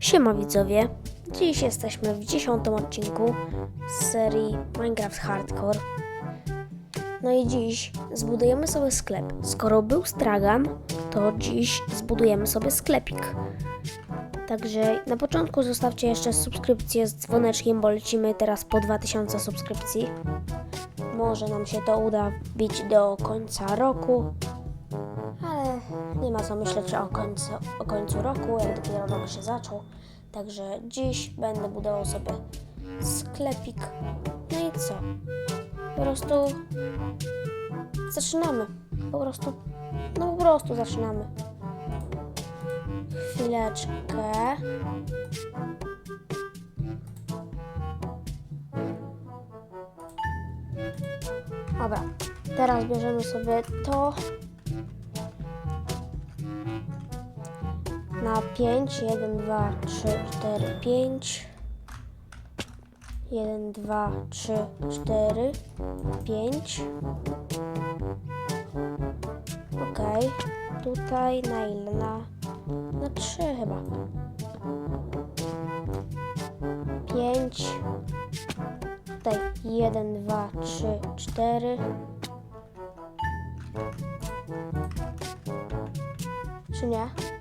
Siema widzowie, dziś jesteśmy w dziesiątym odcinku z serii Minecraft Hardcore. No i dziś zbudujemy sobie sklep. Skoro był stragan, to dziś zbudujemy sobie sklepik. Także na początku zostawcie jeszcze subskrypcję z dzwoneczkiem, bo lecimy teraz po 2000 subskrypcji. Może nam się to uda wbić do końca roku, ma co myśleć o końcu, o końcu roku, jak dopiero rok się zaczął. Także dziś będę budował sobie sklepik. No i co? Po prostu zaczynamy. Po prostu, no po prostu zaczynamy. Chwileczkę. Dobra, teraz bierzemy sobie to na 5. 1, 2, 3, 4, 5. 1, 2, 3, 4, 5. Ok. Tutaj na ile? Na, na 3 chyba. 5. Tutaj 1, 2, 3, 4. Czy nie?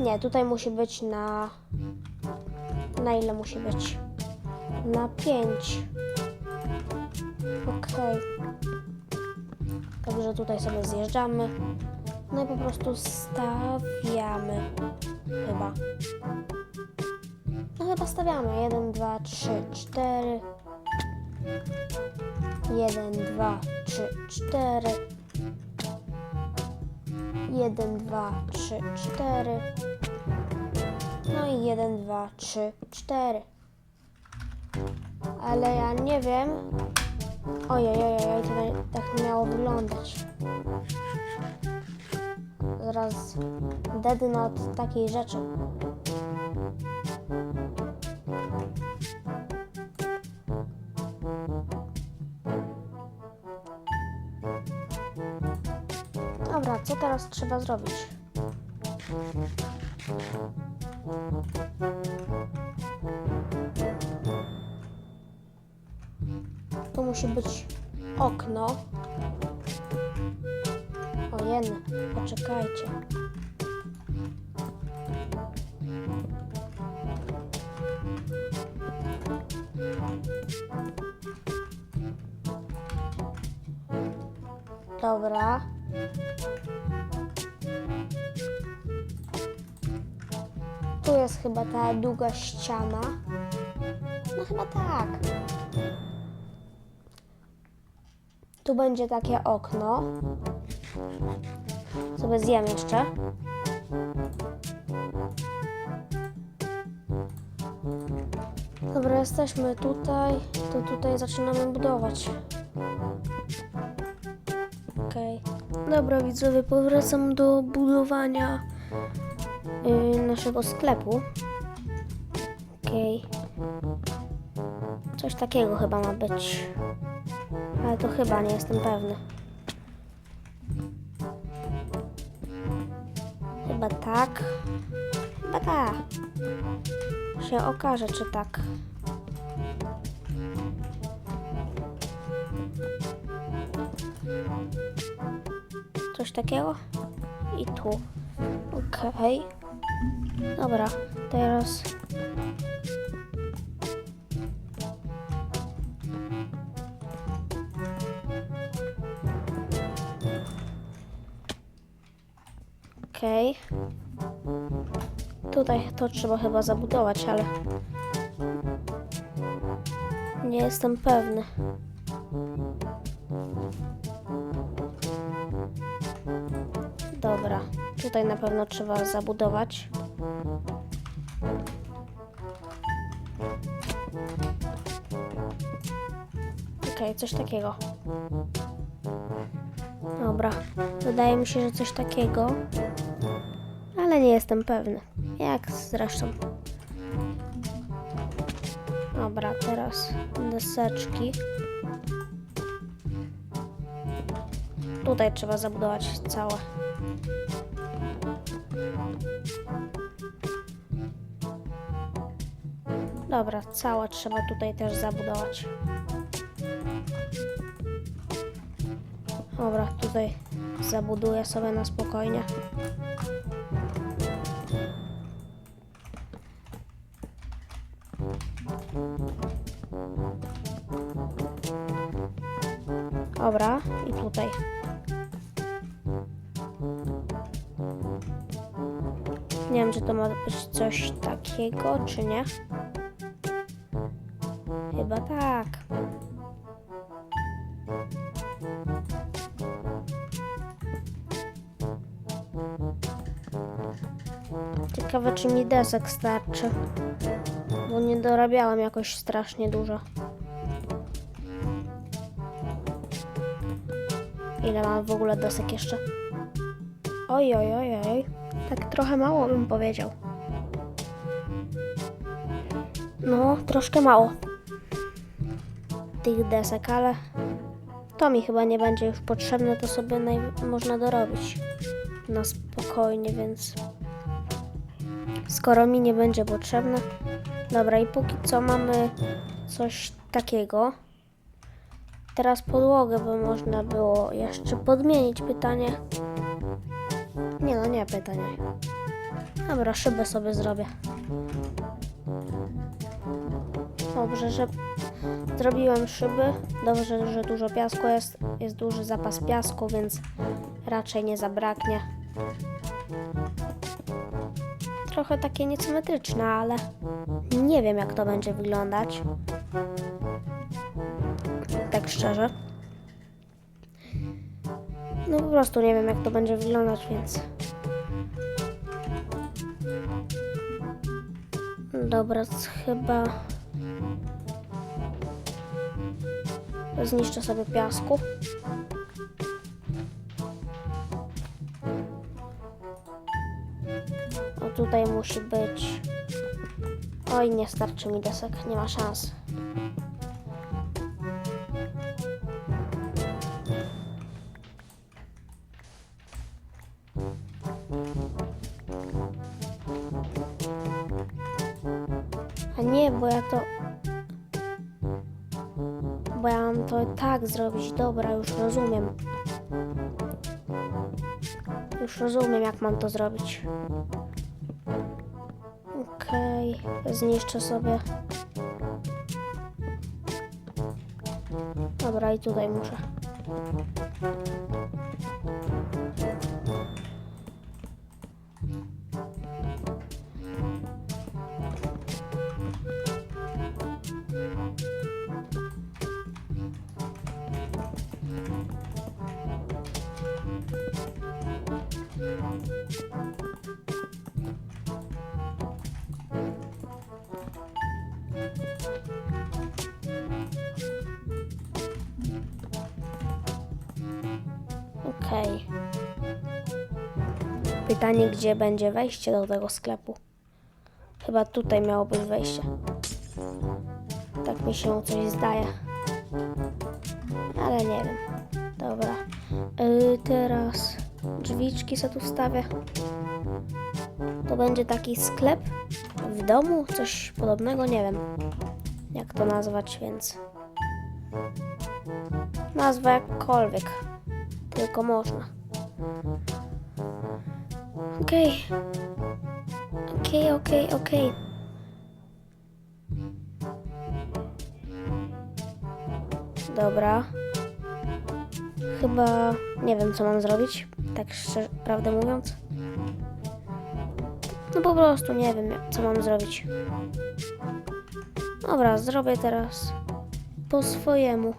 Nie, tutaj musi być na. Na ile musi być? Na 5. Okej. Dobrze, tutaj sobie zjeżdżamy. No i po prostu stawiamy. Chyba. No chyba stawiamy. 1, 2, 3, 4. 1, 2, 3, 4. 1, 2, 3, 4. No i 1, 2, 3, 4. Ale ja nie wiem. Ojej, ojej, ojej, to tak miało wyglądać. Zaraz dednę od takiej rzeczy. Co teraz trzeba zrobić? Tu musi być okno. Ojej, poczekajcie. Dobra. Jest chyba ta długa ściana. No chyba tak. Tu będzie takie okno. Sobie zjem jeszcze. Dobra, jesteśmy tutaj. To tutaj zaczynamy budować. Okej. Dobra, widzowie, powracam do budowania yy, naszego sklepu. Okej. Coś takiego chyba ma być. Ale to chyba nie jestem pewny. Chyba tak. Chyba tak. Się okaże, czy tak. Coś takiego? I tu. Okej. Dobra, teraz. Okej. Tutaj to trzeba chyba zabudować, ale nie jestem pewny. Dobra, tutaj na pewno trzeba zabudować. Coś takiego. Dobra, wydaje mi się, że coś takiego, ale nie jestem pewny. Jak zresztą. Dobra, teraz deseczki. tutaj trzeba zabudować całe. Dobra, całe trzeba tutaj też zabudować. Dobra, tutaj zabuduję sobie na spokojnie. Dobra, i tutaj. Nie wiem, czy to ma być coś takiego, czy nie. Chyba tak. Ciekawe, czy mi desek starczy. Bo nie dorabiałem jakoś strasznie dużo. Ile mam w ogóle desek jeszcze? Oj, oj, oj, oj. Tak trochę mało bym powiedział. No, troszkę mało tych desek, ale to mi chyba nie będzie już potrzebne, to sobie można dorobić na spokojnie, więc skoro mi nie będzie potrzebne. Dobra, i póki co mamy coś takiego. Teraz podłogę by można było jeszcze podmienić. Pytanie. Nie no, nie pytanie. Dobra, szybę sobie zrobię. Dobrze, że zrobiłem szyby. Dobrze, że dużo piasku jest. Jest duży zapas piasku, więc raczej nie zabraknie. Trochę takie niesymetryczne, ale nie wiem jak to będzie wyglądać. Tak szczerze. No po prostu nie wiem jak to będzie wyglądać, więc. Dobra, chyba. Zniszczę sobie piasku. Tutaj musi być. Oj, nie starczy mi desek, nie ma szans. A nie, bo ja to. Bo ja mam to tak zrobić. Dobra, już rozumiem. Już rozumiem, jak mam to zrobić. Okej, zniszczę sobie. Dobra, i tutaj muszę. Okej. Pytanie, gdzie będzie wejście do tego sklepu? Chyba tutaj miało być wejście. Tak mi się coś zdaje. Ale nie wiem. Dobra. Yy, teraz drzwiczki se tu wstawię. To będzie taki sklep w domu, coś podobnego, nie wiem jak to nazwać, więc nazwa jakkolwiek, tylko można. Okej. Okej, okej, okej. Dobra. Chyba nie wiem, co mam zrobić, tak szczerze, prawdę mówiąc. No po prostu nie wiem, co mam zrobić. Dobra, zrobię teraz po swojemu.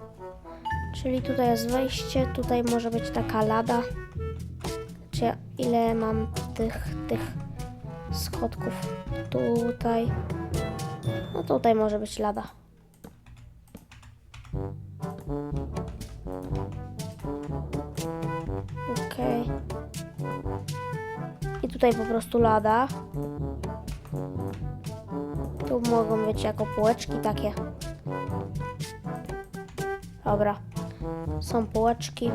Czyli tutaj jest wejście, tutaj może być taka lada. Czy ile mam tych, tych schodków? Tutaj. No tutaj może być lada. Okej. I tutaj po prostu lada. Tu mogą być jako półeczki takie. Dobra. Są półeczki.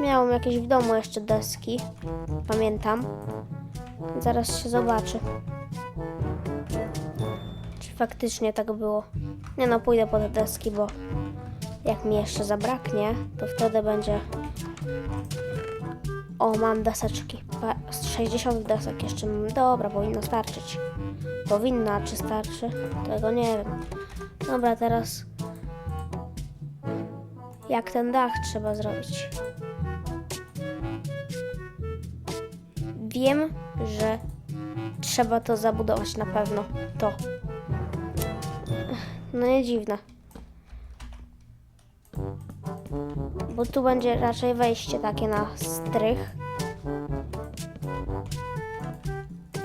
Miałem jakieś w domu jeszcze deski. Pamiętam. Zaraz się zobaczy. Czy faktycznie tak było? Nie no, pójdę po te deski, bo jak mi jeszcze zabraknie, to wtedy będzie... O, mam deseczki. Pa- z 60 desek jeszcze mam. Dobra, powinno starczyć. Powinno, a czy starczy? Tego nie wiem. Dobra, teraz... Jak ten dach trzeba zrobić? Wiem, że trzeba to zabudować na pewno. To. No nie dziwne. Bo tu będzie raczej wejście takie na strych.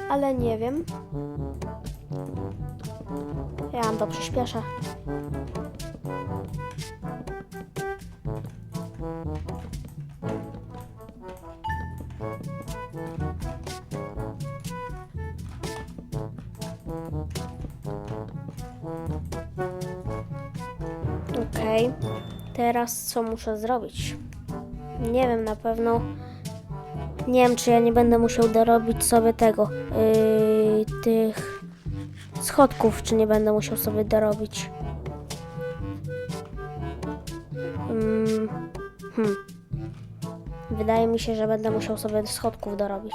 Ale nie wiem. Ja mam to przyspieszę. Okej. Teraz co muszę zrobić? Nie wiem, na pewno. Nie wiem, czy ja nie będę musiał dorobić sobie tego. Yy, tych schodków, czy nie będę musiał sobie dorobić. Mm, hmm. Wydaje mi się, że będę musiał sobie schodków dorobić.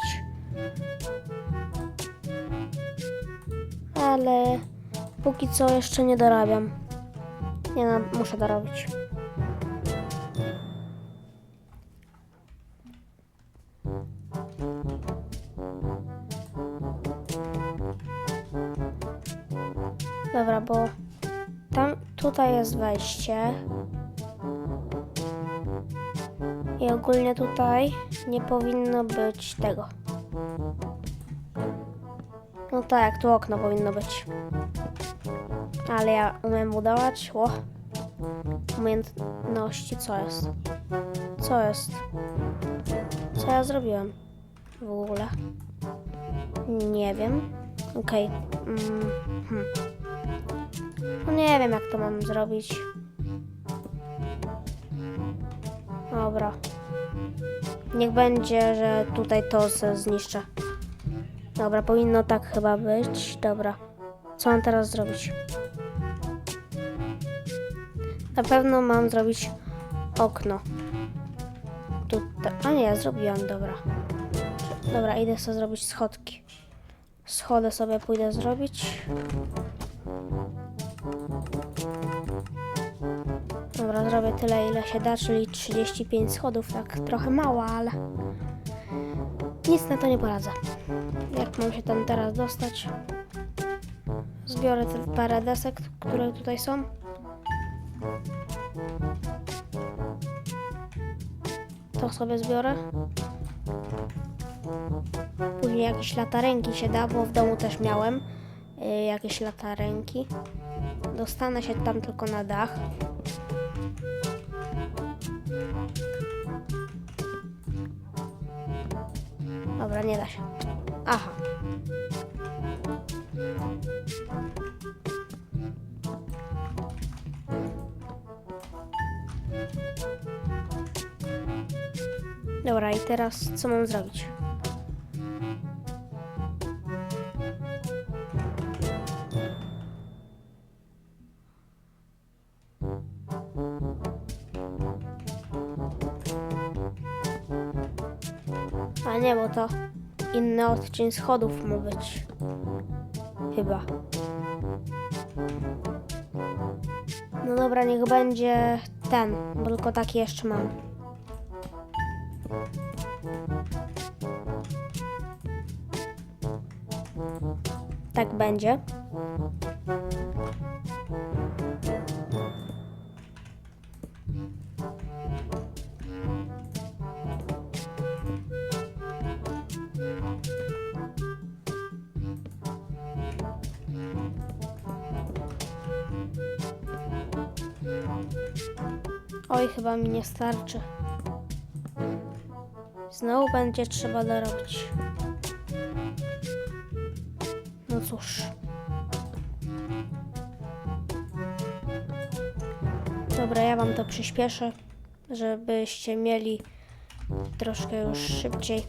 Ale póki co jeszcze nie dorabiam. Nie no, muszę dorobić. Dobra, bo tam tutaj jest wejście. I ogólnie tutaj nie powinno być tego. No tak, tu okno powinno być. Ale ja umiem budować. Ło. Umiejętności, co jest? Co jest? Co ja zrobiłem? W ogóle. Nie wiem. Okej. Mm, hmm. No nie wiem, jak to mam zrobić. Dobra. Niech będzie, że tutaj to zniszczę. Dobra, powinno tak chyba być. Dobra. Co mam teraz zrobić? Na pewno mam zrobić okno. Tutaj. A nie, zrobiłam, dobra. Dobra, idę sobie zrobić schodki. Schody sobie pójdę zrobić. Zrobię tyle, ile się da, czyli 35 schodów. Tak trochę mało, ale nic na to nie poradzę. Jak mam się tam teraz dostać? Zbiorę te parę desek, które tutaj są. To sobie zbiorę. Później jakieś latarenki się da, bo w domu też miałem y, jakieś latarenki. Dostanę się tam tylko na dach. Dobra, nie da się. Aha. Dobra, i teraz co mam zrobić? To inny odcień schodów ma być. Chyba. No dobra, niech będzie ten, bo tylko taki jeszcze mam. Tak będzie. Chyba mi nie starczy. Znowu będzie trzeba dorobić. No cóż. Dobra, ja wam to przyspieszę, żebyście mieli troszkę już szybciej.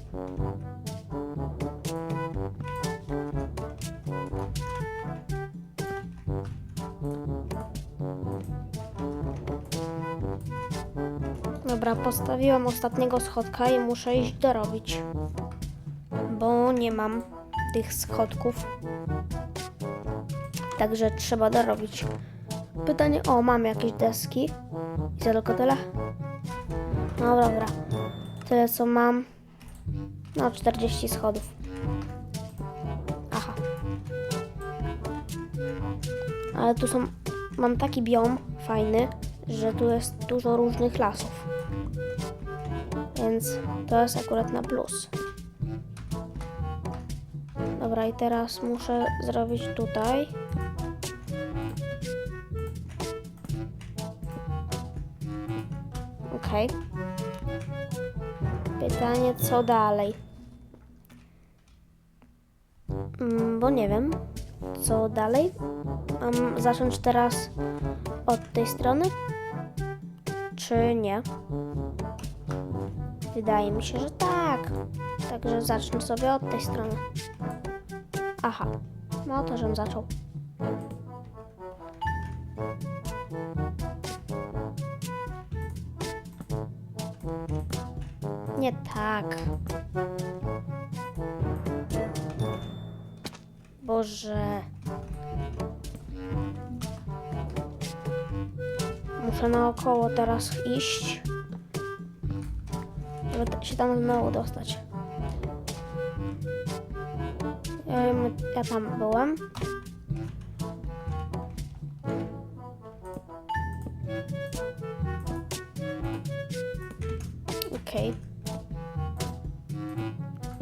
Dobra, postawiłam ostatniego schodka i muszę iść dorobić, bo nie mam tych schodków. Także trzeba dorobić. Pytanie, o, mam jakieś deski. I za tylko tyle? No dobra. Tyle co mam. No, 40 schodów. Aha. Ale tu są. Mam taki biom fajny, że tu jest dużo różnych lasów. Więc to jest akurat na plus. Dobra, i teraz muszę zrobić tutaj. Okej. Pytanie, co dalej? Mm, bo nie wiem, co dalej. Mam zacząć teraz od tej strony? Czy nie? Wydaje mi się, że tak. Także zacznę sobie od tej strony. Aha, no to żem zaczął. Nie tak. Boże. Muszę naokoło teraz iść. Się tam znowu dostać. Ja tam byłem. Okej.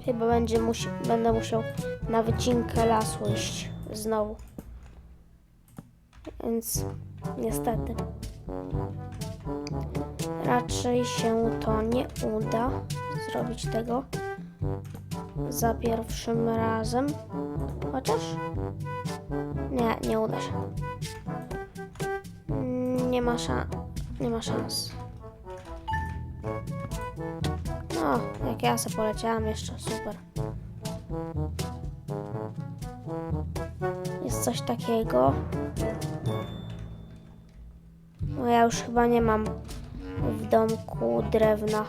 Chyba będzie musi będę musiał na wycinkę lasu iść znowu. Więc niestety. Raczej się to nie uda zrobić tego za pierwszym razem. Chociaż nie, nie uda się. Nie ma szans. Nie ma szans. No, jak ja sobie poleciałam jeszcze, super. Jest coś takiego. No ja już chyba nie mam w domku drewna.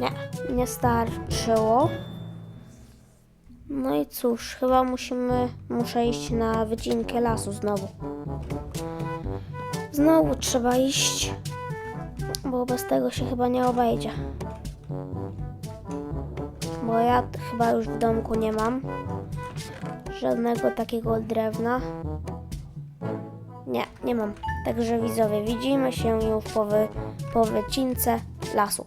Nie, nie starczyło. No i cóż, chyba musimy, muszę iść na wycinkę lasu znowu. Znowu trzeba iść, bo bez tego się chyba nie obejdzie. Bo ja chyba już w domku nie mam żadnego takiego drewna. Nie, nie mam. Także widzowie, widzimy się już po, wy, po wycince lasu.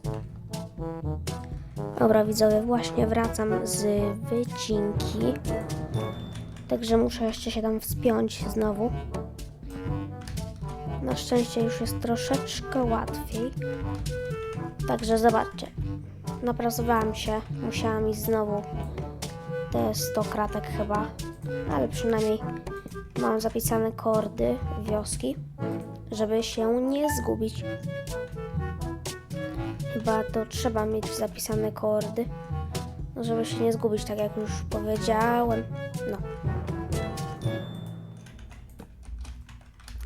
Dobra widzowie, właśnie wracam z wycinki. Także muszę jeszcze się tam wspiąć znowu. Na szczęście już jest troszeczkę łatwiej. Także zobaczcie. Napracowałam się. Musiałam iść znowu te 100 kratek chyba. Ale przynajmniej mam zapisane kordy wioski, żeby się nie zgubić. Chyba to trzeba mieć zapisane kordy, no żeby się nie zgubić, tak jak już powiedziałem. No.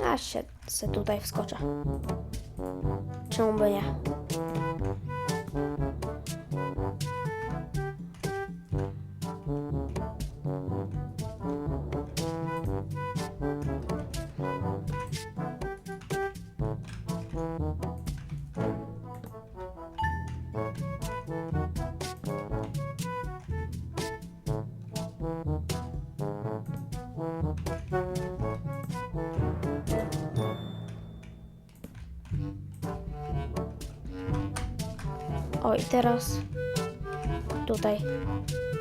A się se tutaj wskoczę. Czemu by nie? Teraz tutaj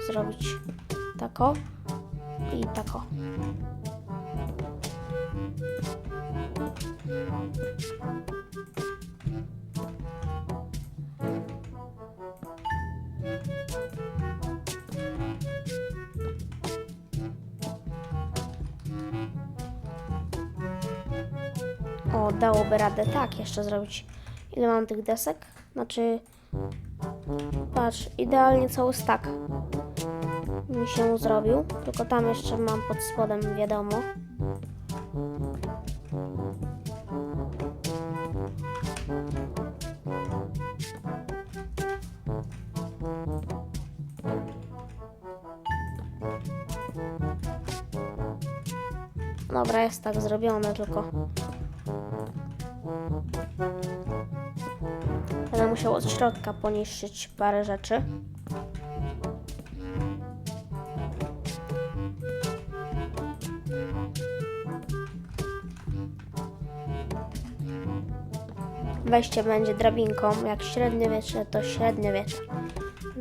zrobić tako i tako. O, dałoby radę tak jeszcze zrobić. Ile mam tych desek? Znaczy, patrz, idealnie cały stack mi się zrobił. Tylko tam jeszcze mam pod spodem, wiadomo. Dobra, jest tak zrobione, tylko musiał od środka poniszczyć parę rzeczy. Wejście będzie drabinką, jak średniowiecze, to średniowiecze.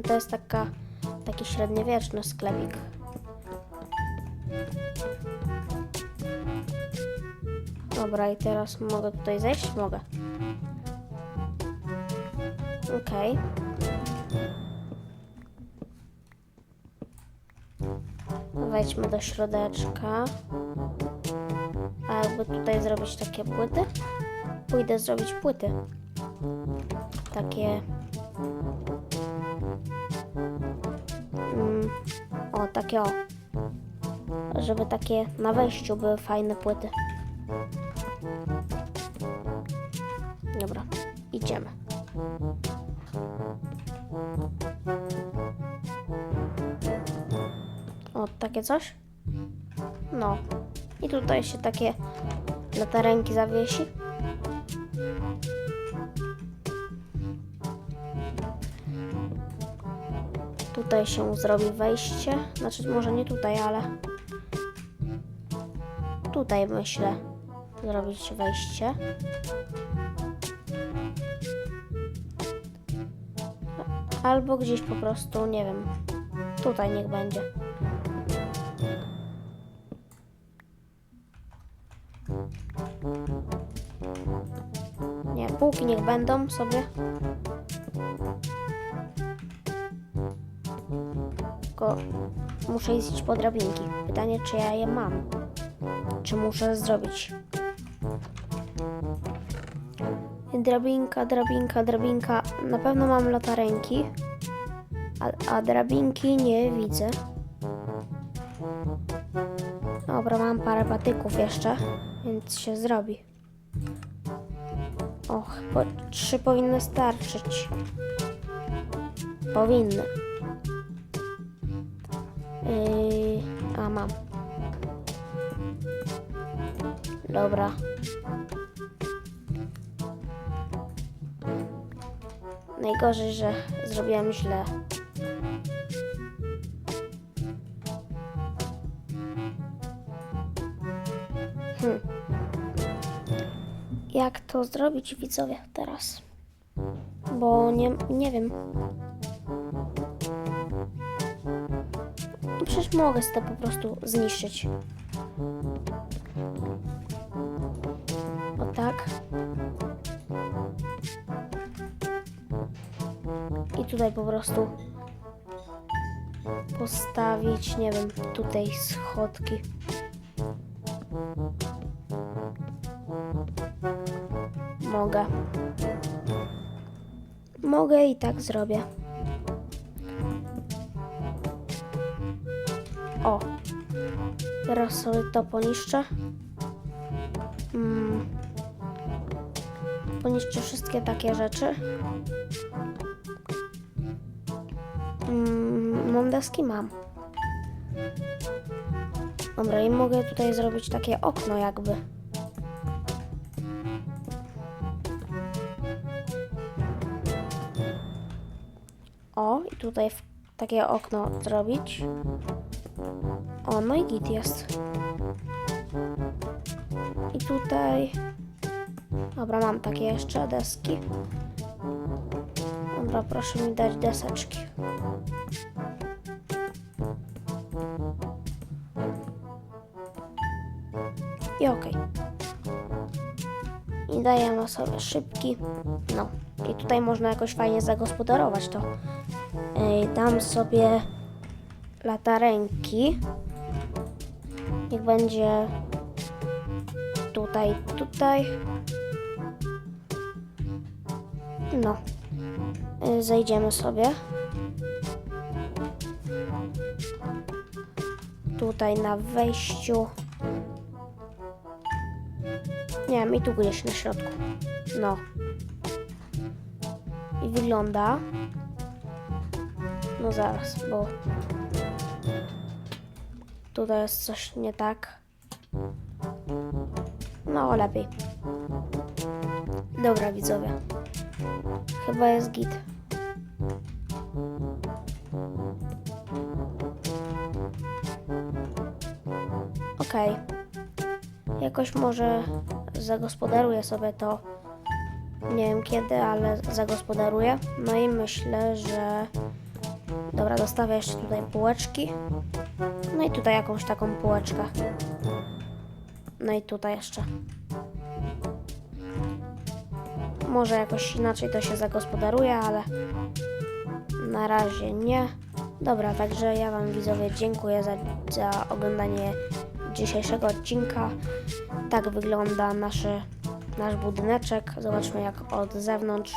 To jest taka, taki średniowieczny sklepik. Dobra, i teraz mogę tutaj zejść? Mogę. Okej. Wejdźmy do środeczka. A jakby tutaj zrobić takie płyty? Pójdę zrobić płyty. Takie. Mm, o, takie o. Żeby takie na wejściu były fajne płyty. Dobra, idziemy. O, takie coś? No. I tutaj się takie latarenki zawiesi. Tutaj się zrobi wejście. Znaczy, może nie tutaj, ale tutaj myślę zrobić wejście. Albo gdzieś po prostu, nie wiem. Tutaj niech będzie. Nie, półki niech będą sobie. Tylko muszę iść po drabinki. Pytanie, czy ja je mam? Czy muszę zrobić? Drabinka, drabinka, drabinka. Na pewno mam latarenki. A, a drabinki nie widzę. Dobra, mam parę patyków jeszcze, więc się zrobi. Och, po, trzy powinny starczyć. Powinny. Yy, a mam. Dobra. Najgorzej, że zrobiłem źle. Hmm. Jak to zrobić, widzowie, teraz? Bo nie, nie wiem. No przecież mogę to po prostu zniszczyć. O tak. I tutaj po prostu postawić, nie wiem, tutaj schodki. Mogę. Mogę i tak zrobię. O. Teraz sobie to poniszczę. Mm. Poniszczę wszystkie takie rzeczy. Mm, mam deski? Mam. Dobra, i mogę tutaj zrobić takie okno jakby. O, i tutaj takie okno zrobić. O, no i git jest. I tutaj... Dobra, mam takie jeszcze deski. Dobra, proszę mi dać deseczki. I dajemy sobie szybki. No. I tutaj można jakoś fajnie zagospodarować to. Ej, dam sobie latarenki. Niech będzie tutaj, tutaj. No. Y, Zejdziemy sobie. Tutaj na wejściu. Nie wiem, i tu gdzieś na środku. No. I wygląda. No zaraz, bo tutaj jest coś nie tak. No, lepiej. Dobra, widzowie. Chyba jest git. Okej. Jakoś może zagospodaruję sobie to. Nie wiem kiedy, ale zagospodaruję. No i myślę, że. Dobra, dostawię jeszcze tutaj półeczki. No i tutaj jakąś taką półeczkę. No i tutaj jeszcze. Może jakoś inaczej to się zagospodaruje, ale na razie nie. Dobra, także ja Wam widzowie dziękuję za, za oglądanie dzisiejszego odcinka. Tak wygląda nasze, nasz budyneczek. Zobaczmy jak od zewnątrz.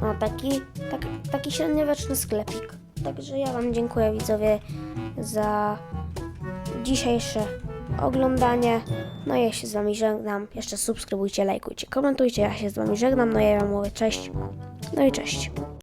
No taki, tak, taki średniowieczny sklepik. Także ja Wam dziękuję widzowie za dzisiejsze oglądanie. No ja się z Wami żegnam. Jeszcze subskrybujcie, lajkujcie, komentujcie. Ja się z Wami żegnam. No ja Wam mówię cześć. No i cześć.